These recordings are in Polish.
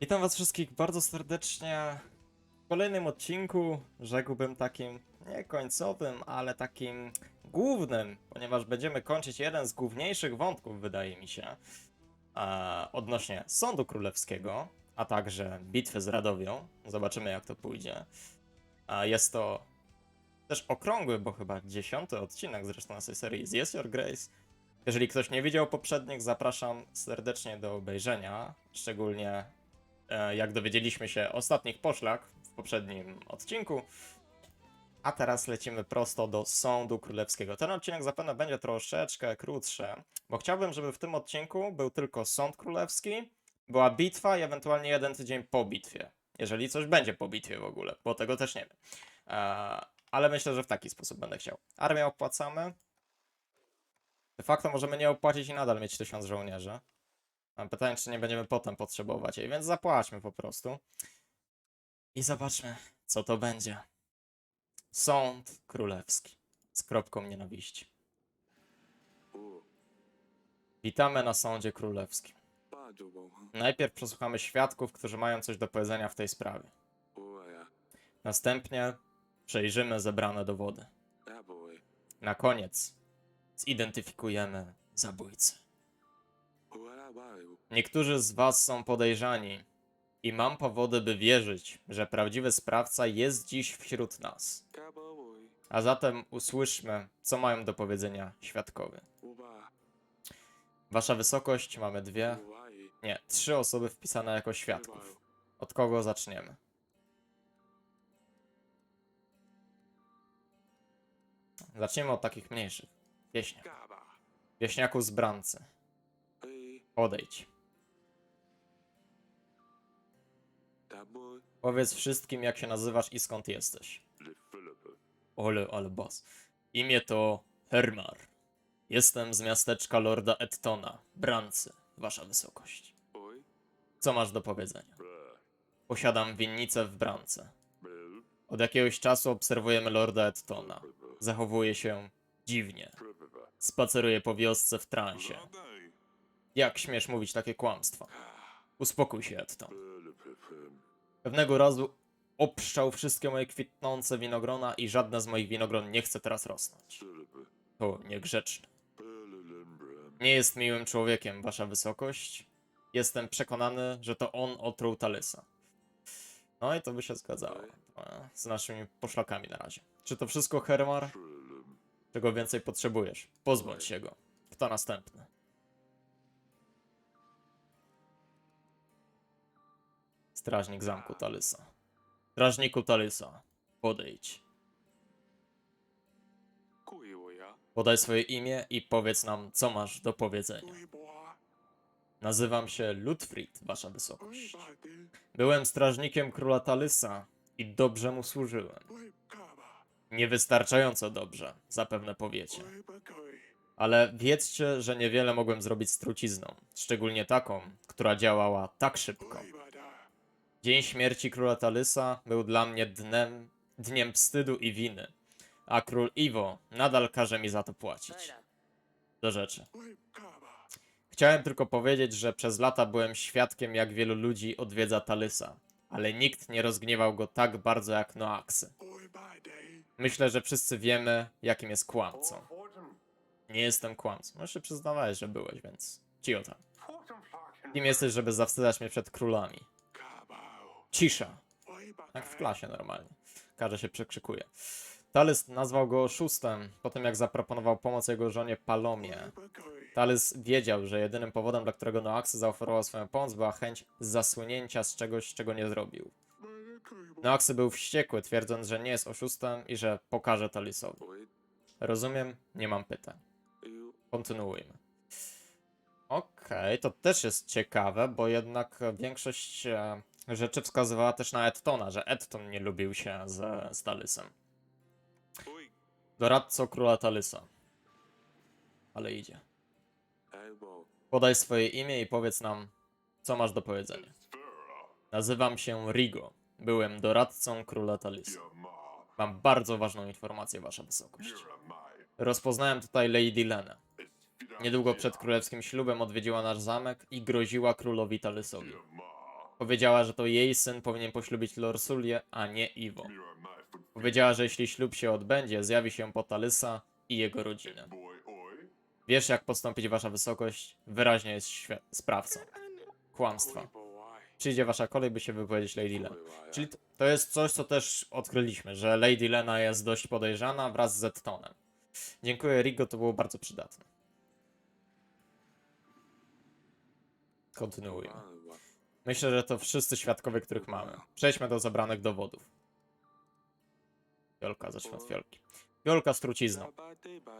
Witam was wszystkich bardzo serdecznie w kolejnym odcinku, rzekłbym takim nie końcowym, ale takim głównym, ponieważ będziemy kończyć jeden z główniejszych wątków, wydaje mi się, odnośnie Sądu Królewskiego, a także bitwy z Radowią. Zobaczymy jak to pójdzie. A jest to też okrągły, bo chyba dziesiąty odcinek zresztą na tej serii z Yes Your Grace. Jeżeli ktoś nie widział poprzednich, zapraszam serdecznie do obejrzenia, szczególnie jak dowiedzieliśmy się ostatnich poszlak w poprzednim odcinku. A teraz lecimy prosto do Sądu Królewskiego. Ten odcinek zapewne będzie troszeczkę krótszy, bo chciałbym, żeby w tym odcinku był tylko Sąd Królewski, była bitwa i ewentualnie jeden tydzień po bitwie. Jeżeli coś będzie po bitwie w ogóle, bo tego też nie wiem. E, ale myślę, że w taki sposób będę chciał. Armię opłacamy. De facto możemy nie opłacić i nadal mieć tysiąc żołnierzy. Mam pytanie, czy nie będziemy potem potrzebować jej, więc zapłaćmy po prostu. I zobaczmy, co to będzie. Sąd królewski. Z kropką nienawiści. Witamy na sądzie królewskim. Najpierw przesłuchamy świadków, którzy mają coś do powiedzenia w tej sprawie. Następnie przejrzymy zebrane dowody. Na koniec zidentyfikujemy zabójcę. Niektórzy z Was są podejrzani i mam powody, by wierzyć, że prawdziwy sprawca jest dziś wśród nas. A zatem usłyszmy, co mają do powiedzenia świadkowie. Wasza wysokość, mamy dwie, nie, trzy osoby wpisane jako świadków. Od kogo zaczniemy? Zaczniemy od takich mniejszych. Wieśniak. Wieśniaku z Brance. Odejdź. Powiedz wszystkim, jak się nazywasz i skąd jesteś. Ole, ale boss. Imię to Hermar. Jestem z miasteczka Lorda Ettona, Brance, wasza wysokość. Co masz do powiedzenia? Posiadam winnicę w Brance. Od jakiegoś czasu obserwujemy Lorda Ettona. Zachowuje się dziwnie. Spaceruje po wiosce w transie. Jak śmiesz mówić takie kłamstwa? Uspokój się, Etton. Pewnego razu obszczał wszystkie moje kwitnące winogrona i żadne z moich winogron nie chce teraz rosnąć. To niegrzeczne. Nie jest miłym człowiekiem, wasza wysokość. Jestem przekonany, że to on otruł Talysa. No i to by się zgadzało. Z naszymi poszlakami na razie. Czy to wszystko, Hermar? Czego więcej potrzebujesz? Pozbądź się go. Kto następny? Strażnik zamku Talysa. Strażniku Talysa, podejdź. Podaj swoje imię i powiedz nam, co masz do powiedzenia. Nazywam się Ludfried, wasza wysokość. Byłem strażnikiem króla Talysa i dobrze mu służyłem. Niewystarczająco dobrze, zapewne powiecie. Ale wiedzcie, że niewiele mogłem zrobić z trucizną, szczególnie taką, która działała tak szybko. Dzień śmierci króla Talysa był dla mnie dnem, dniem wstydu i winy, a król Iwo nadal każe mi za to płacić. Do rzeczy. Chciałem tylko powiedzieć, że przez lata byłem świadkiem, jak wielu ludzi odwiedza Talysa, ale nikt nie rozgniewał go tak bardzo jak Noaksy. Myślę, że wszyscy wiemy, jakim jest kłamcą. Nie jestem kłamcą. No się przyznawałeś, że byłeś, więc ci o tam. Kim jesteś, żeby zawstydzać mnie przed królami? Cisza. Jak w klasie normalnie. Każdy się przekrzykuje. Talys nazwał go oszustem, po tym jak zaproponował pomoc jego żonie Palomie. Talys wiedział, że jedynym powodem, dla którego Noaksy zaoferował swoją pomoc, była chęć zasłonięcia z czegoś, czego nie zrobił. Noaksy był wściekły, twierdząc, że nie jest oszustem i że pokaże Talisowi. Rozumiem, nie mam pytań. Kontynuujmy. Okej, to też jest ciekawe, bo jednak większość e, rzeczy wskazywała też na Ettona, że Etton nie lubił się z, z Talysem. Doradco króla Talysa. Ale idzie. Podaj swoje imię i powiedz nam, co masz do powiedzenia. Nazywam się Rigo. Byłem doradcą króla Talysa. Mam bardzo ważną informację, wasza wysokość. Rozpoznałem tutaj Lady Lenę. Niedługo przed królewskim ślubem odwiedziła nasz zamek i groziła królowi Talysowi. Powiedziała, że to jej syn powinien poślubić Lorsulię, a nie Iwo. Powiedziała, że jeśli ślub się odbędzie, zjawi się Potalysa i jego rodzinę. Wiesz, jak postąpić wasza wysokość? Wyraźnie jest sprawcą. Kłamstwa. Przyjdzie wasza kolej, by się wypowiedzieć Lady Lena. Czyli to jest coś, co też odkryliśmy, że Lady Lena jest dość podejrzana wraz z Zettonem. Dziękuję, Rigo, to było bardzo przydatne. Kontynuujmy. Myślę, że to wszyscy świadkowie, których mamy. Przejdźmy do zebranych dowodów. Fiolka, zacznę od fiolki. Fiolka z trucizną.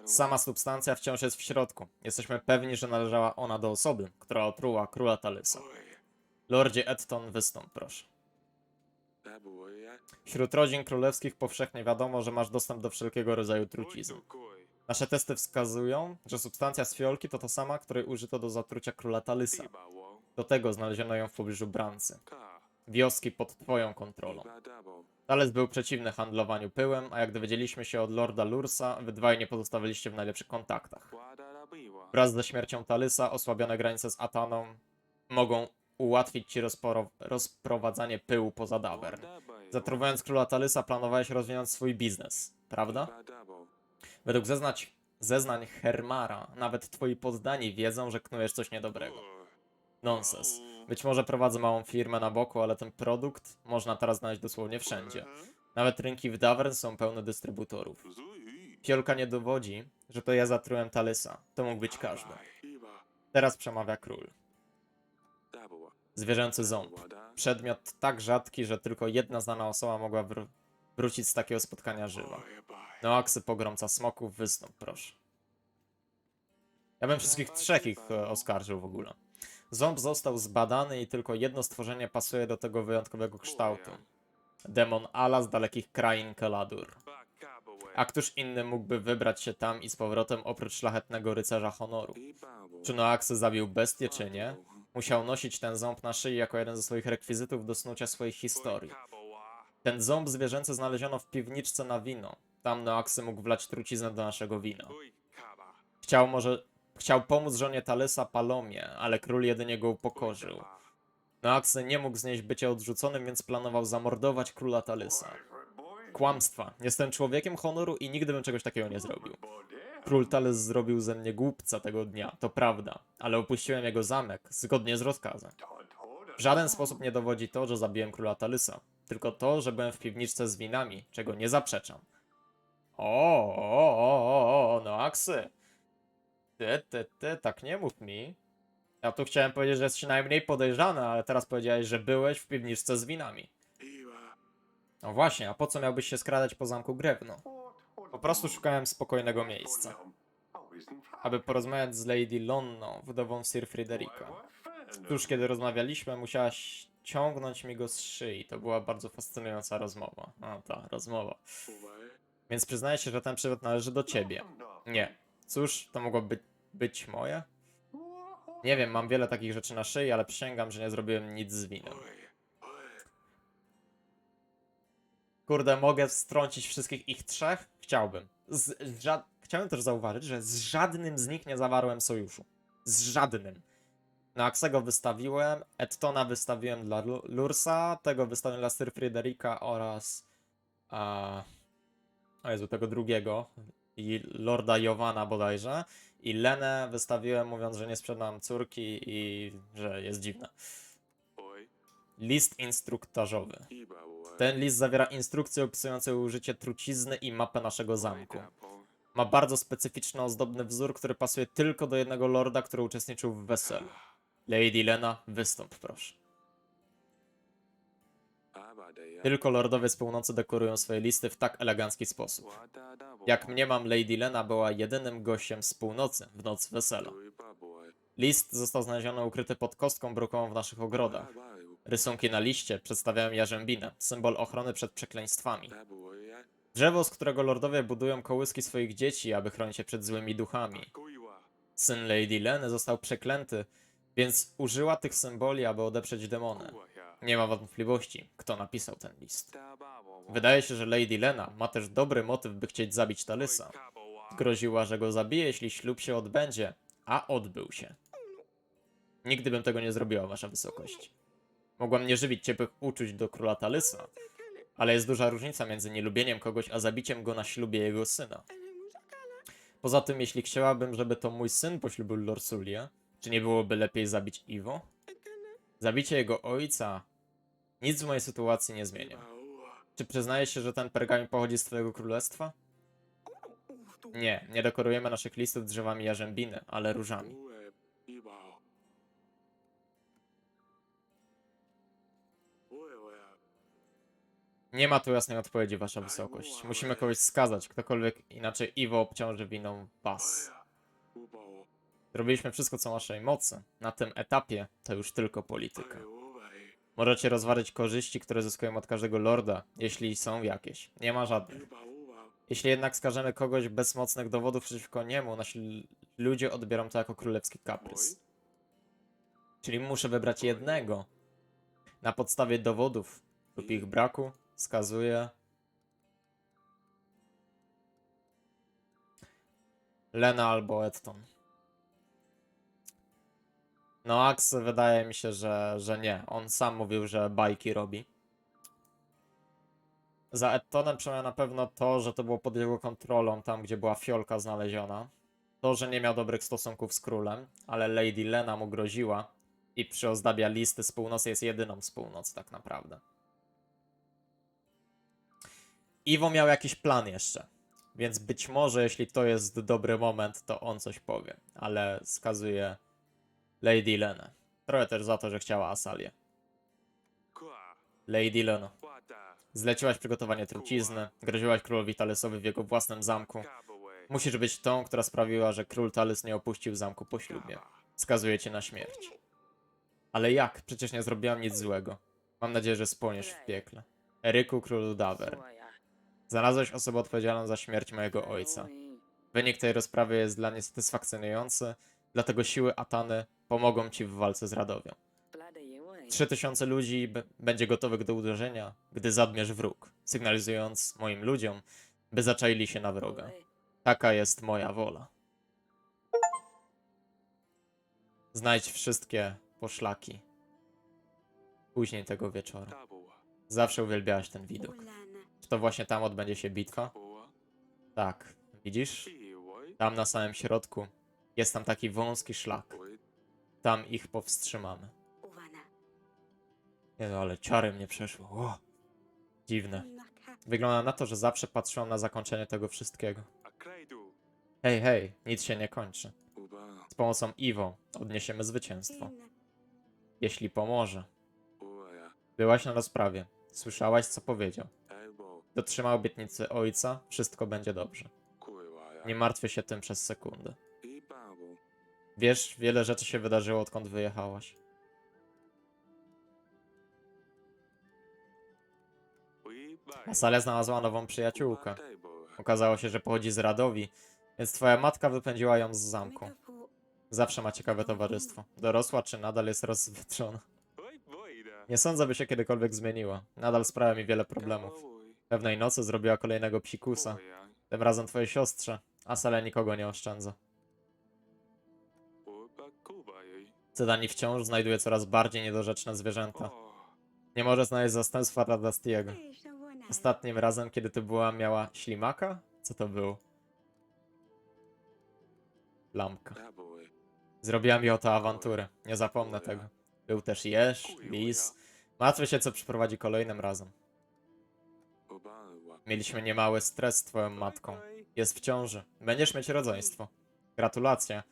Sama substancja wciąż jest w środku. Jesteśmy pewni, że należała ona do osoby, która otruła króla Talysa. Lordzie Etton, wystąp proszę. Wśród rodzin królewskich powszechnie wiadomo, że masz dostęp do wszelkiego rodzaju trucizn. Nasze testy wskazują, że substancja z fiolki to ta sama, której użyto do zatrucia króla Talysa. Do tego znaleziono ją w pobliżu Brancy, wioski pod twoją kontrolą. Talys był przeciwny handlowaniu pyłem, a jak dowiedzieliśmy się od Lorda Lursa, wy dwaj nie pozostawiliście w najlepszych kontaktach. Wraz ze śmiercią Talysa osłabione granice z Ataną mogą ułatwić ci rozprowadzanie pyłu poza Davern. Zatruwając króla Talysa planowałeś rozwinąć swój biznes, prawda? Według zeznać, zeznań Hermara, nawet twoi poddani wiedzą, że knujesz coś niedobrego. Nonsens. Być może prowadzę małą firmę na boku, ale ten produkt można teraz znaleźć dosłownie wszędzie. Nawet rynki w Davern są pełne dystrybutorów. Fiolka nie dowodzi, że to ja zatrułem Talysa. To mógł być każdy. Teraz przemawia król. Zwierzęcy ząb. Przedmiot tak rzadki, że tylko jedna znana osoba mogła wr- wrócić z takiego spotkania żywa. Noaksy pogromca smoków, wystąp proszę. Ja bym wszystkich trzech ich e, oskarżył w ogóle. Ząb został zbadany i tylko jedno stworzenie pasuje do tego wyjątkowego kształtu. Demon Ala z dalekich krain Keladur. A któż inny mógłby wybrać się tam i z powrotem oprócz szlachetnego rycerza honoru? Czy Noaksy zabił bestię, czy nie? Musiał nosić ten ząb na szyi jako jeden ze swoich rekwizytów do snucia swojej historii. Ten ząb zwierzęcy znaleziono w piwniczce na wino. Tam Noaksy mógł wlać truciznę do naszego wina. Chciał może... Chciał pomóc żonie Talysa Palomie, ale król jedynie go upokorzył. Noaksy nie mógł znieść bycia odrzuconym, więc planował zamordować króla Talysa. Kłamstwa. Jestem człowiekiem honoru i nigdy bym czegoś takiego nie zrobił. Król Talys zrobił ze mnie głupca tego dnia, to prawda, ale opuściłem jego zamek zgodnie z rozkazem. W żaden sposób nie dowodzi to, że zabiłem króla Talysa, tylko to, że byłem w piwniczce z winami, czego nie zaprzeczam. O, o, o, o, o, no aksy. Ty, ty, ty, tak nie mów mi. Ja tu chciałem powiedzieć, że jesteś najmniej podejrzany, ale teraz powiedziałeś, że byłeś w piwniczce z winami. No właśnie, a po co miałbyś się skradać po zamku Grewno? Po prostu szukałem spokojnego miejsca, aby porozmawiać z Lady Lonną, wdową Sir Frederica. Tuż kiedy rozmawialiśmy, musiałaś ciągnąć mi go z szyi. To była bardzo fascynująca rozmowa. A ta rozmowa. Więc przyznaję się, że ten przywód należy do ciebie. Nie. Cóż, to mogło być, być moje? Nie wiem, mam wiele takich rzeczy na szyi, ale przysięgam, że nie zrobiłem nic z winem. Kurde, mogę strącić wszystkich ich trzech? Chciałbym. Z, Chciałem też zauważyć, że z żadnym z nich nie zawarłem sojuszu. Z żadnym. No, Aksego wystawiłem, Ettona wystawiłem dla Lu- Lursa, tego wystawiłem dla Sir Frederica oraz... A, o Jezu, tego drugiego. I Lorda Jowana bodajże. I Lenę wystawiłem mówiąc, że nie sprzedam córki i że jest dziwna. List instruktażowy. Ten list zawiera instrukcje opisujące użycie trucizny i mapę naszego zamku. Ma bardzo specyficzny, ozdobny wzór, który pasuje tylko do jednego lorda, który uczestniczył w weselu. Lady Lena, wystąp proszę. Tylko lordowie z północy dekorują swoje listy w tak elegancki sposób. Jak mniemam, Lady Lena była jedynym gościem z północy w noc wesela. List został znaleziony ukryty pod kostką brukową w naszych ogrodach. Rysunki na liście przedstawiają jarzębinę, symbol ochrony przed przekleństwami. Drzewo, z którego lordowie budują kołyski swoich dzieci, aby chronić się przed złymi duchami. Syn Lady Leny został przeklęty, więc użyła tych symboli, aby odeprzeć demony. Nie ma wątpliwości, kto napisał ten list. Wydaje się, że Lady Lena ma też dobry motyw, by chcieć zabić Talysa. Groziła, że go zabije, jeśli ślub się odbędzie, a odbył się. Nigdy bym tego nie zrobiła, wasza wysokość. Mogłam nie żywić ciepłych uczuć do króla Talysa, ale jest duża różnica między nielubieniem kogoś, a zabiciem go na ślubie jego syna. Poza tym, jeśli chciałabym, żeby to mój syn poślubił Lorsulię, czy nie byłoby lepiej zabić Iwo? Zabicie jego ojca nic w mojej sytuacji nie zmienia. Czy przyznajesz się, że ten pergamin pochodzi z twojego królestwa? Nie, nie dekorujemy naszych listów drzewami jarzębiny, ale różami. Nie ma tu jasnej odpowiedzi, wasza wysokość. Musimy kogoś skazać, ktokolwiek inaczej Iwo obciąży winą was. Zrobiliśmy wszystko, co naszej mocy. Na tym etapie to już tylko polityka. Możecie rozważyć korzyści, które zyskują od każdego lorda, jeśli są jakieś. Nie ma żadnych. Jeśli jednak skażemy kogoś bez mocnych dowodów przeciwko niemu, nasi ludzie odbiorą to jako królewski kaprys. Czyli muszę wybrać jednego. Na podstawie dowodów lub ich braku wskazuję Lena albo Edton. No, Ax wydaje mi się, że, że nie. On sam mówił, że bajki robi. Za Edtonem przemawia na pewno to, że to było pod jego kontrolą, tam gdzie była fiolka znaleziona. To, że nie miał dobrych stosunków z królem, ale Lady Lena mu groziła i przyozdabia listy z północy jest jedyną z północy tak naprawdę. Iwo miał jakiś plan jeszcze, więc być może jeśli to jest dobry moment, to on coś powie, ale skazuje Lady Lenę. Trochę też za to, że chciała Asalię. Lady Leno. Zleciłaś przygotowanie trucizny, groziłaś królowi Talesowi w jego własnym zamku. Musisz być tą, która sprawiła, że król Talys nie opuścił zamku po ślubie. Skazuje cię na śmierć. Ale jak? Przecież nie zrobiłam nic złego. Mam nadzieję, że spłoniesz w piekle. Eryku, królu Dawer. Znalazłeś osobę odpowiedzialną za śmierć mojego ojca. Wynik tej rozprawy jest dla mnie satysfakcjonujący, dlatego siły Atany pomogą ci w walce z Radowią. 3000 ludzi będzie gotowych do uderzenia, gdy zadmiesz wróg, sygnalizując moim ludziom, by zaczaili się na wroga. Taka jest moja wola. Znajdź wszystkie poszlaki. Później tego wieczoru. Zawsze uwielbiałaś ten widok. Czy to właśnie tam odbędzie się bitwa? Tak. Widzisz? Tam na samym środku jest tam taki wąski szlak. Tam ich powstrzymamy. Nie no, ale ciary mnie przeszło. O, dziwne. Wygląda na to, że zawsze patrzyłam na zakończenie tego wszystkiego. Hej, hej, nic się nie kończy. Z pomocą Iwo odniesiemy zwycięstwo. Jeśli pomoże. Byłaś na rozprawie. Słyszałaś, co powiedział. Dotrzymał obietnicy ojca, wszystko będzie dobrze. Nie martwię się tym przez sekundę. Wiesz, wiele rzeczy się wydarzyło, odkąd wyjechałaś. Asale znalazła nową przyjaciółkę. Okazało się, że pochodzi z Radowi, więc twoja matka wypędziła ją z zamku. Zawsze ma ciekawe towarzystwo. Dorosła czy nadal jest rozwydrzona? Nie sądzę, by się kiedykolwiek zmieniła. Nadal sprawia mi wiele problemów. Pewnej nocy zrobiła kolejnego psikusa. Tym razem twojej siostrze. Asale nikogo nie oszczędza. Cedani wciąż znajduje coraz bardziej niedorzeczne zwierzęta. Nie może znaleźć zastępstwa Radastiego. Ostatnim razem, kiedy tu była, miała ślimaka? Co to było? Lampka. Zrobiła mi oto awanturę. Nie zapomnę tego. Był też jeż, lis. Martwię się, co przyprowadzi kolejnym razem. Mieliśmy niemały stres z twoją matką. Jest w ciąży. Będziesz mieć rodzeństwo. Gratulacje.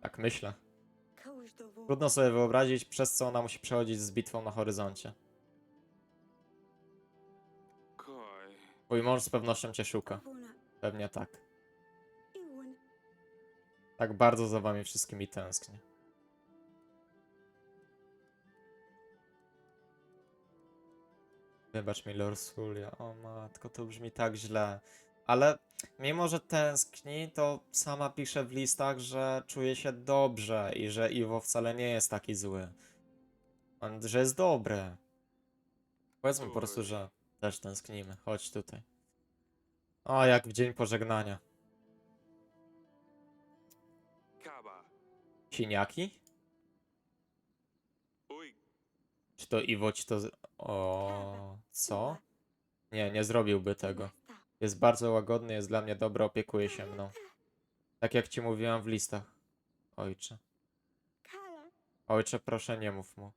Tak myślę. Trudno sobie wyobrazić, przez co ona musi przechodzić z bitwą na horyzoncie. Twój mąż z pewnością cię szuka. Pewnie tak. Tak bardzo za wami wszystkimi tęsknię. Wybacz mi, Lorsulia. O matko, to brzmi tak źle. Ale mimo, że tęskni, to sama pisze w listach, że czuje się dobrze i że Iwo wcale nie jest taki zły. On, że jest dobry. Powiedzmy po prostu, że też tęsknimy. Chodź tutaj. O, jak w dzień pożegnania. Siniaki? Czy to Iwo ci to... Z... O... Co? Nie, nie zrobiłby tego. Jest bardzo łagodny, jest dla mnie dobry, opiekuje się mną. Tak jak ci mówiłam w listach. Ojcze. Ojcze, proszę nie mów mu.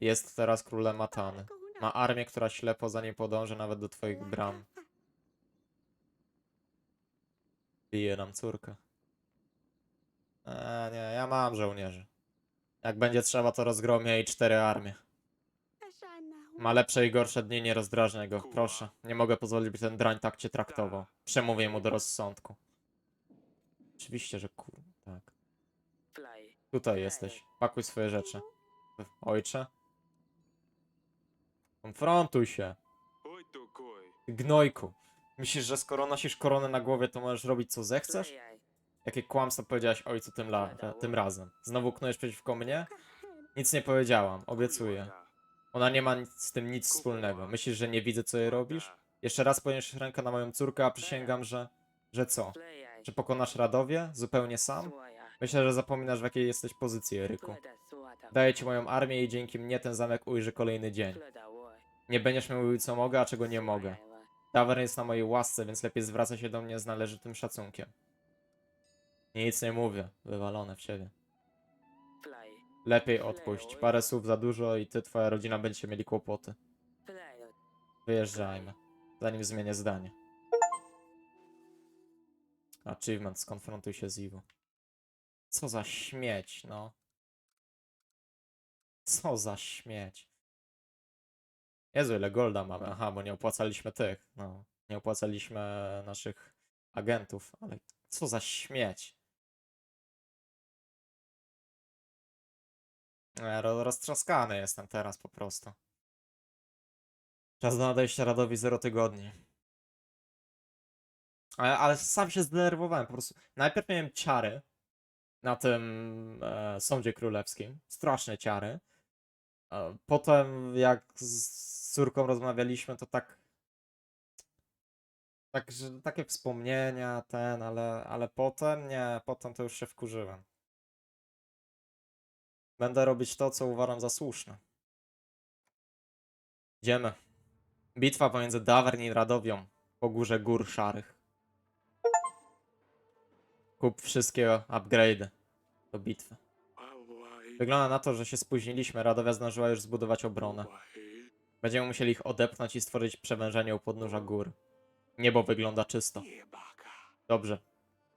Jest teraz królem Matany. Ma armię, która ślepo za nim podąży nawet do twoich bram. Bije nam córkę. Eee, nie, ja mam żołnierzy. Jak będzie trzeba, to rozgromię jej cztery armie. Ma lepsze i gorsze dni, nie rozdrażniaj go, proszę. Nie mogę pozwolić, by ten drań tak cię traktował. Przemówię mu do rozsądku. Oczywiście, że kur... tak. Tutaj jesteś. Pakuj swoje rzeczy. Ojcze. Konfrontuj się. Ty Gnojku. Myślisz, że skoro nosisz koronę na głowie, to możesz robić co zechcesz? Jakie kłamstwo powiedziałaś ojcu tym, la- tym razem? Znowu knujesz przeciwko mnie? Nic nie powiedziałam, obiecuję. Ona nie ma nic, z tym nic wspólnego. Myślisz, że nie widzę, co jej robisz? Jeszcze raz podniesiesz rękę na moją córkę, a przysięgam, że... Że co? Że pokonasz Radowie? Zupełnie sam? Myślę, że zapominasz, w jakiej jesteś pozycji, Eryku. Daję ci moją armię i dzięki mnie ten zamek ujrzy kolejny dzień. Nie będziesz mi mówił, co mogę, a czego nie mogę. Tavern jest na mojej łasce, więc lepiej zwraca się do mnie z należytym szacunkiem. Nic nie mówię. Wywalone w siebie. Lepiej odpuść. Parę słów za dużo i ty, twoja rodzina będziecie mieli kłopoty. Wyjeżdżajmy. Zanim zmienię zdanie. Achievement, skonfrontuj się z Iwo. Co za śmieć, no. Co za śmieć. Jezu, ile golda mamy. Aha, bo nie opłacaliśmy tych. No, nie opłacaliśmy naszych agentów, ale co za śmieć. Ro- roztrzaskany jestem teraz po prostu. Czas do nadejścia Radowi 0 tygodni. Ale, ale sam się zdenerwowałem po prostu. Najpierw miałem ciary na tym e, sądzie królewskim. Straszne ciary. E, Potem jak z córką rozmawialiśmy, to tak. Tak, że takie wspomnienia, ten, ale, ale potem nie, potem to już się wkurzyłem. Będę robić to, co uważam za słuszne. Idziemy. Bitwa pomiędzy Davern i Radowią po górze gór szarych. Kup wszystkie upgrade'y do bitwy. Wygląda na to, że się spóźniliśmy. Radowia zdążyła już zbudować obronę. Będziemy musieli ich odepchnąć i stworzyć przewężenie u podnóża gór. Niebo wygląda czysto. Dobrze.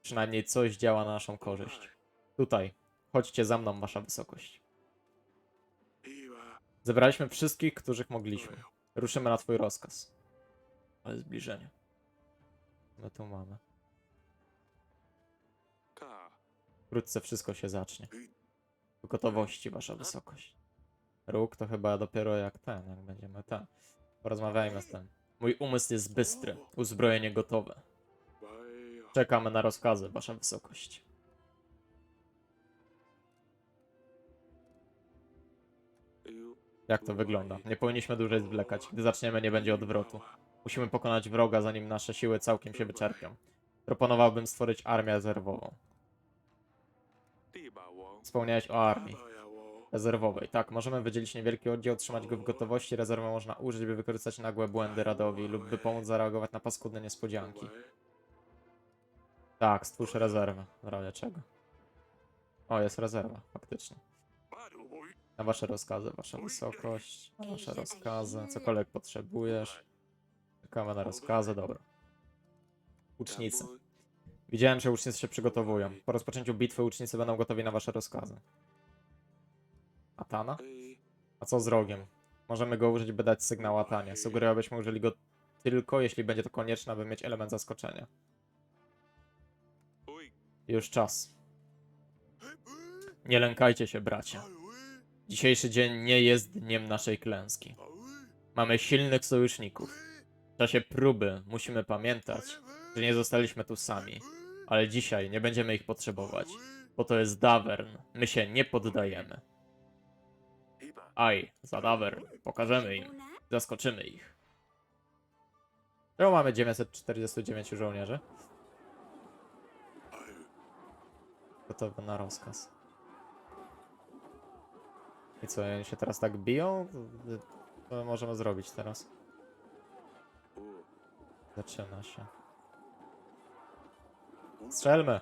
Przynajmniej coś działa na naszą korzyść. Tutaj. Chodźcie za mną, wasza wysokość. Zebraliśmy wszystkich, których mogliśmy. Ruszymy na twój rozkaz. Ale zbliżenie. My tu mamy. Wkrótce wszystko się zacznie. W gotowości, wasza wysokość. Róg to chyba dopiero jak ten, jak będziemy ten. Porozmawiajmy z tym. Mój umysł jest bystry, uzbrojenie gotowe. Czekamy na rozkazy, wasza wysokość. Jak to wygląda? Nie powinniśmy dłużej zwlekać. Gdy zaczniemy, nie będzie odwrotu. Musimy pokonać wroga, zanim nasze siły całkiem się wyczerpią. Proponowałbym stworzyć armię rezerwową. Wspomniałeś o armii rezerwowej. Tak, możemy wydzielić niewielki oddział, trzymać go w gotowości. Rezerwę można użyć, by wykorzystać nagłe błędy Radowi lub by pomóc zareagować na paskudne niespodzianki. Tak, stwórz rezerwę. W razie czego. O, jest rezerwa, faktycznie. Na wasze rozkazy, wasza wysokość, na wasze rozkazy, cokolwiek potrzebujesz. Czekamy na rozkazy, dobra. Łucznicy. Widziałem, że łucznicy się przygotowują. Po rozpoczęciu bitwy łucznicy będą gotowi na wasze rozkazy. Atana? A co z rogiem? Możemy go użyć, by dać sygnał Atanie. Sugeruję, abyśmy użyli go tylko, jeśli będzie to konieczne, aby mieć element zaskoczenia. Już czas. Nie lękajcie się, bracia. Dzisiejszy dzień nie jest dniem naszej klęski. Mamy silnych sojuszników. W czasie próby musimy pamiętać, że nie zostaliśmy tu sami. Ale dzisiaj nie będziemy ich potrzebować, bo to jest Davern. My się nie poddajemy. Aj, za Davern. Pokażemy im. Zaskoczymy ich. Czemu mamy 949 żołnierzy? Gotowy na rozkaz. I co, oni się teraz tak biją? Co możemy zrobić teraz? Zaczyna się. Strzelmy!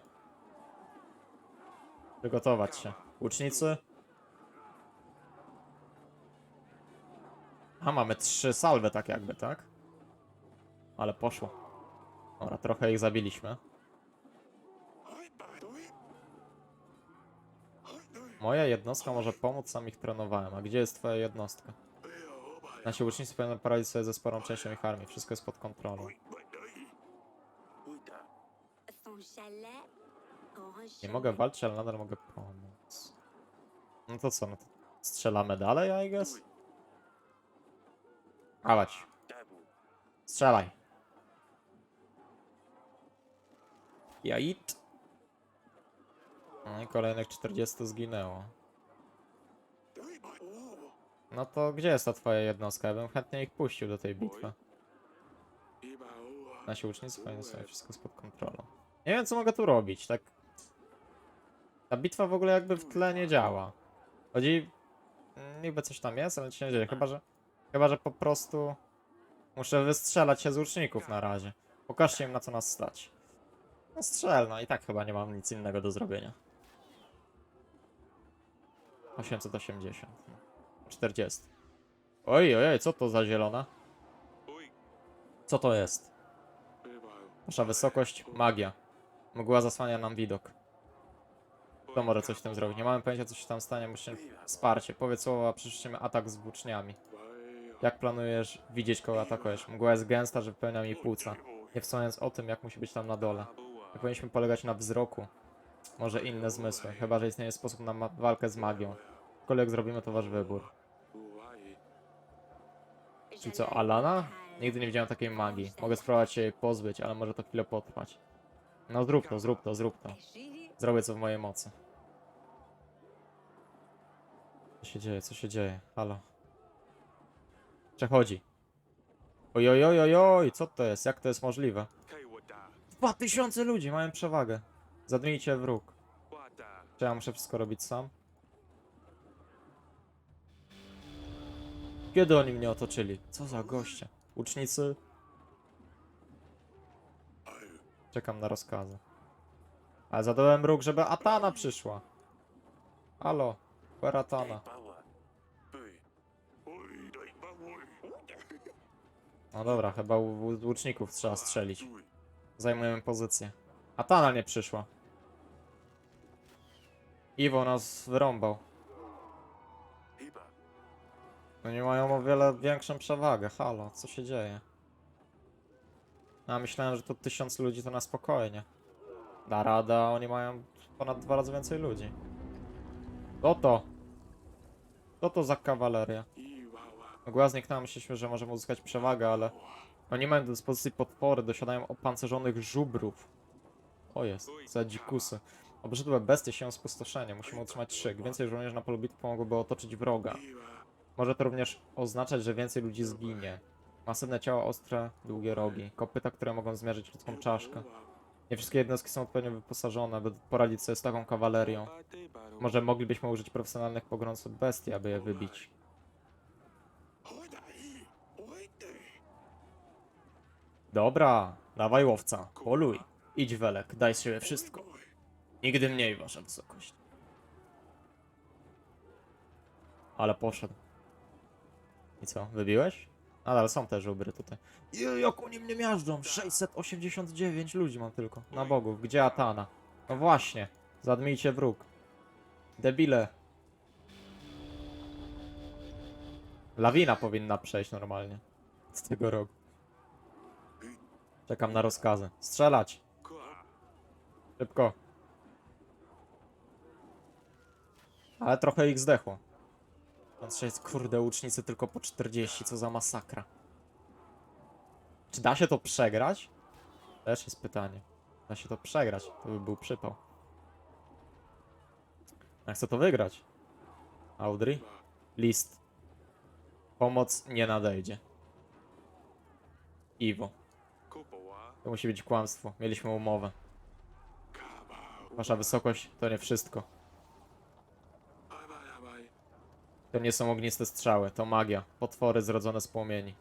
Przygotować się. Łucznicy? A, mamy trzy salwy tak jakby, tak? Ale poszło. Dobra, trochę ich zabiliśmy. Moja jednostka może pomóc, sam ich trenowałem. A gdzie jest twoja jednostka? Nasi łucznicy powinny poradzić sobie ze sporą częścią ich armii. Wszystko jest pod kontrolą. Nie mogę walczyć, ale nadal mogę pomóc. No to co, no to strzelamy dalej, I guess? Dawać. Strzelaj. Jait. No kolejnych 40 zginęło. No to gdzie jest ta twoja jednostka? Ja bym chętnie ich puścił do tej bitwy. Nasi łucznicy powinni sobie wszystko jest pod kontrolą. Nie wiem co mogę tu robić, tak... Ta bitwa w ogóle jakby w tle nie działa. Chodzi... Niby coś tam jest, ale nic się nie dzieje, chyba że... Chyba, że po prostu... Muszę wystrzelać się z łuczników na razie. Pokażcie im na co nas stać. No strzel, no i tak chyba nie mam nic innego do zrobienia. 880. no. 40. Oj, oj, oj, co to za zielona? Co to jest? Nasza wysokość, magia. Mgła zasłania nam widok. Kto może coś z tym zrobić? Nie mamy pojęcia, co się tam stanie. Musimy wsparcie. Powiedz słowa, przyszliśmy atak z włóczniami. Jak planujesz widzieć, kogo atakujesz? Mgła jest gęsta, że wypełnia mi płuca. Nie wspominając o tym, jak musi być tam na dole. Nie powinniśmy polegać na wzroku. Może inne zmysły. Chyba, że istnieje sposób na walkę z magią. Cokolwiek zrobimy, to wasz wybór. Czyli co, Alana? Nigdy nie widziałem takiej magii. Mogę spróbować się jej pozbyć, ale może to chwilę potrwać. No zrób to, zrób to, zrób to. Zrobię co w mojej mocy. Co się dzieje, co się dzieje? Halo. Przechodzi. Oj, oj, oj, oj, oj, co to jest? Jak to jest możliwe? 2000 ludzi mają przewagę. Zadmijcie wróg. Czy ja muszę wszystko robić sam? Kiedy oni mnie otoczyli? Co za goście? Łucznicy? Czekam na rozkazy. Ale zadałem róg, żeby Atana przyszła. Halo, where Atana? No dobra, chyba u łuczników trzeba strzelić. Zajmujemy pozycję. Atana nie przyszła. Iwo nas wyrąbał. Oni mają o wiele większą przewagę. Halo, co się dzieje? Ja myślałem, że to tysiąc ludzi to na spokojnie. Da rada, a oni mają ponad dwa razy więcej ludzi. Co to? Co to za kawaleria? Mgła zniknęła, myśleliśmy, że możemy uzyskać przewagę, ale... Oni mają do dyspozycji potwory, dosiadają opancerzonych żubrów. O jest, za dzikusy. Obrzydłe bestie się spustoszenie, musimy utrzymać szyk. Więcej żołnierzy na polu bitwy pomogłoby otoczyć wroga. Może to również oznaczać, że więcej ludzi zginie. Masywne ciała ostre, długie rogi. Kopyta, które mogą zmierzyć ludzką czaszkę. Nie wszystkie jednostki są odpowiednio wyposażone, by poradzić sobie z taką kawalerią. Może moglibyśmy użyć profesjonalnych pogromców bestii, aby je wybić. Dobra, dawaj łowca, poluj. Idź Welek, daj z siebie wszystko. Nigdy mniej, wasza wysokość. Ale poszedł. I co, wybiłeś? Nadal są te żubry tutaj. Je, jak oni mnie miażdżą! 689 ludzi mam tylko. Na bogów, gdzie Atana? No właśnie, zadmijcie wróg. Debile. Lawina powinna przejść normalnie. Z tego rogu. Czekam na rozkazy. Strzelać! Szybko. Ale trochę ich zdechło. Patrzę, jest kurde, łucznicy tylko po 40, co za masakra. Czy da się to przegrać? Też jest pytanie. Da się to przegrać, to by był przypał. Ja chcę to wygrać. Audrey? List. Pomoc nie nadejdzie. Iwo. To musi być kłamstwo. Mieliśmy umowę. Wasza wysokość to nie wszystko. To nie są ogniste strzały, to magia. Potwory zrodzone z płomieni.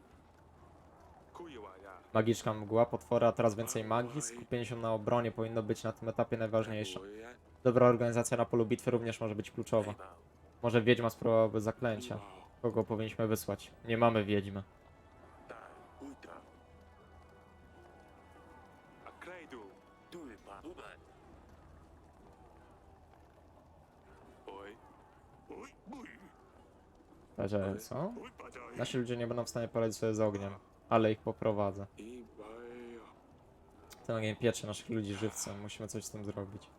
Magiczna mgła, potwory, a teraz więcej magii. Skupienie się na obronie powinno być na tym etapie najważniejsze. Dobra organizacja na polu bitwy również może być kluczowa. Może wiedźma spróbowałaby zaklęcia. Kogo powinniśmy wysłać? Nie mamy wiedźmy. Że co? Nasi ludzie nie będą w stanie poradzić sobie z ogniem, ale ich poprowadzę. Ten ogień piecze naszych ludzi żywcem, musimy coś z tym zrobić.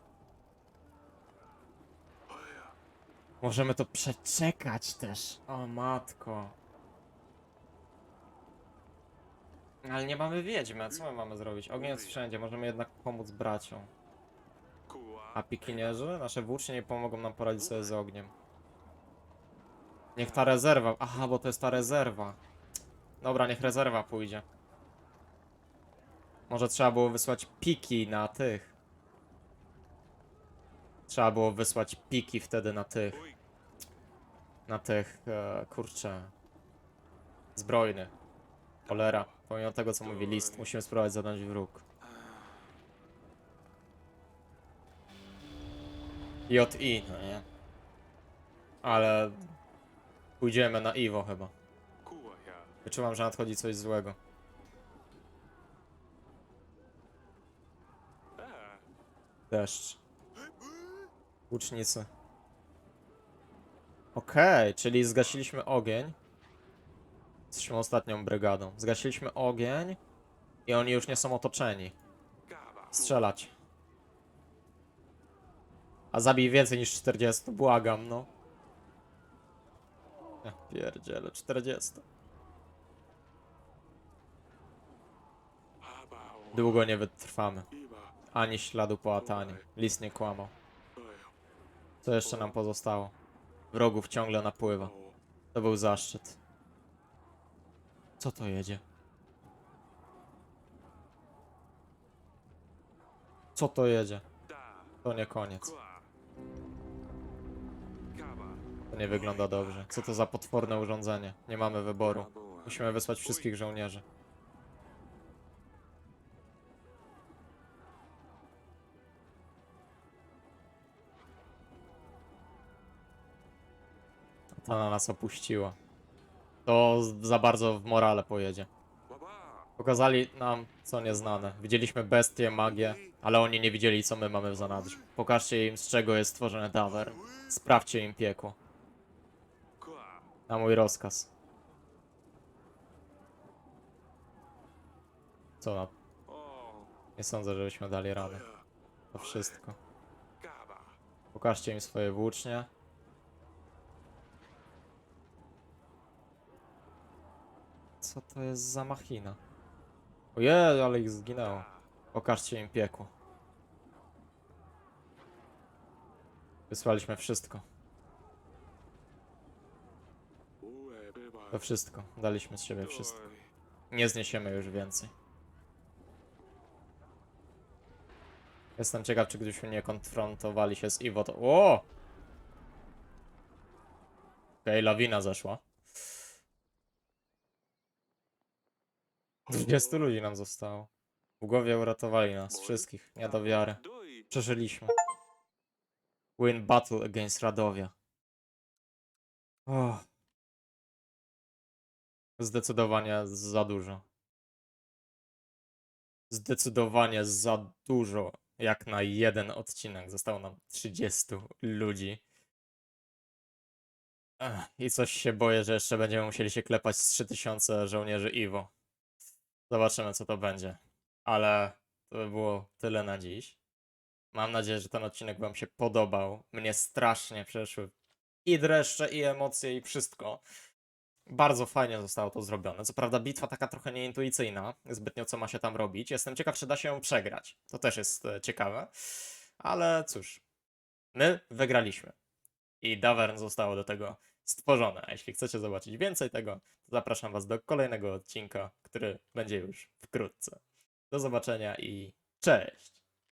Możemy to przeczekać też. O matko. Ale nie mamy wiedźmy, co my mamy zrobić? Ogień jest wszędzie, możemy jednak pomóc braciom. A pikinierzy? Nasze włócznie nie pomogą nam poradzić sobie z ogniem. Niech ta rezerwa. Aha, bo to jest ta rezerwa. Dobra, niech rezerwa pójdzie. Może trzeba było wysłać piki na tych. Trzeba było wysłać piki wtedy na tych. Na tych, e, kurczę. Zbrojny. Cholera. Pomimo tego, co mówi list, musimy spróbować zadać wróg. JI, no nie? Ale pójdziemy na Iwo chyba. Wyczuwam, że nadchodzi coś złego. Deszcz. Łucznicy. Okej, czyli zgasiliśmy ogień. Jesteśmy ostatnią brygadą. Zgasiliśmy ogień i oni już nie są otoczeni. Strzelać. A zabij więcej niż 40, błagam, no. Ja pierdzielę, 40. Długo nie wytrwamy. Ani śladu po Atanie. Lis nie kłamał. Co jeszcze nam pozostało? Wrogów ciągle napływa. To był zaszczyt. Co to jedzie? Co to jedzie? To nie koniec. To nie wygląda dobrze. Co to za potworne urządzenie? Nie mamy wyboru. Musimy wysłać wszystkich żołnierzy. Ta na nas opuściła. To za bardzo w morale pojedzie. Pokazali nam co nieznane. Widzieliśmy bestie, magię, ale oni nie widzieli co my mamy w zanadrzu. Pokażcie im z czego jest stworzone Davern. Sprawdźcie im piekło. Na mój rozkaz. Co na... Nie sądzę, żebyśmy dali radę. To wszystko. Pokażcie im swoje włócznie. Co to jest za machina? Ojej, ale ich zginęło. Pokażcie im piekło. Wysłaliśmy wszystko. To wszystko. Daliśmy z siebie wszystko. Nie zniesiemy już więcej. Jestem ciekaw, czy gdybyśmy nie konfrontowali się z Iwo, to... O! Okej, lawina zeszła. 20 ludzi nam zostało. W głowie uratowali nas wszystkich. Nie do wiary. Przeżyliśmy. Win battle against Radowia. Oh. Zdecydowanie za dużo. Zdecydowanie za dużo. Jak na jeden odcinek. Zostało nam 30 ludzi. Ech, I coś się boję, że jeszcze będziemy musieli się klepać z 3000 żołnierzy Iwo. Zobaczymy, co to będzie. Ale to by było tyle na dziś. Mam nadzieję, że ten odcinek Wam się podobał. Mnie strasznie przeszły i dreszcze, i emocje, i wszystko. Bardzo fajnie zostało to zrobione. Co prawda, bitwa taka trochę nieintuicyjna, zbytnio co ma się tam robić. Jestem ciekaw, czy da się ją przegrać. To też jest e, ciekawe. Ale cóż, my wygraliśmy. I Davern zostało do tego stworzone. A jeśli chcecie zobaczyć więcej tego, to zapraszam Was do kolejnego odcinka, który będzie już wkrótce. Do zobaczenia i cześć!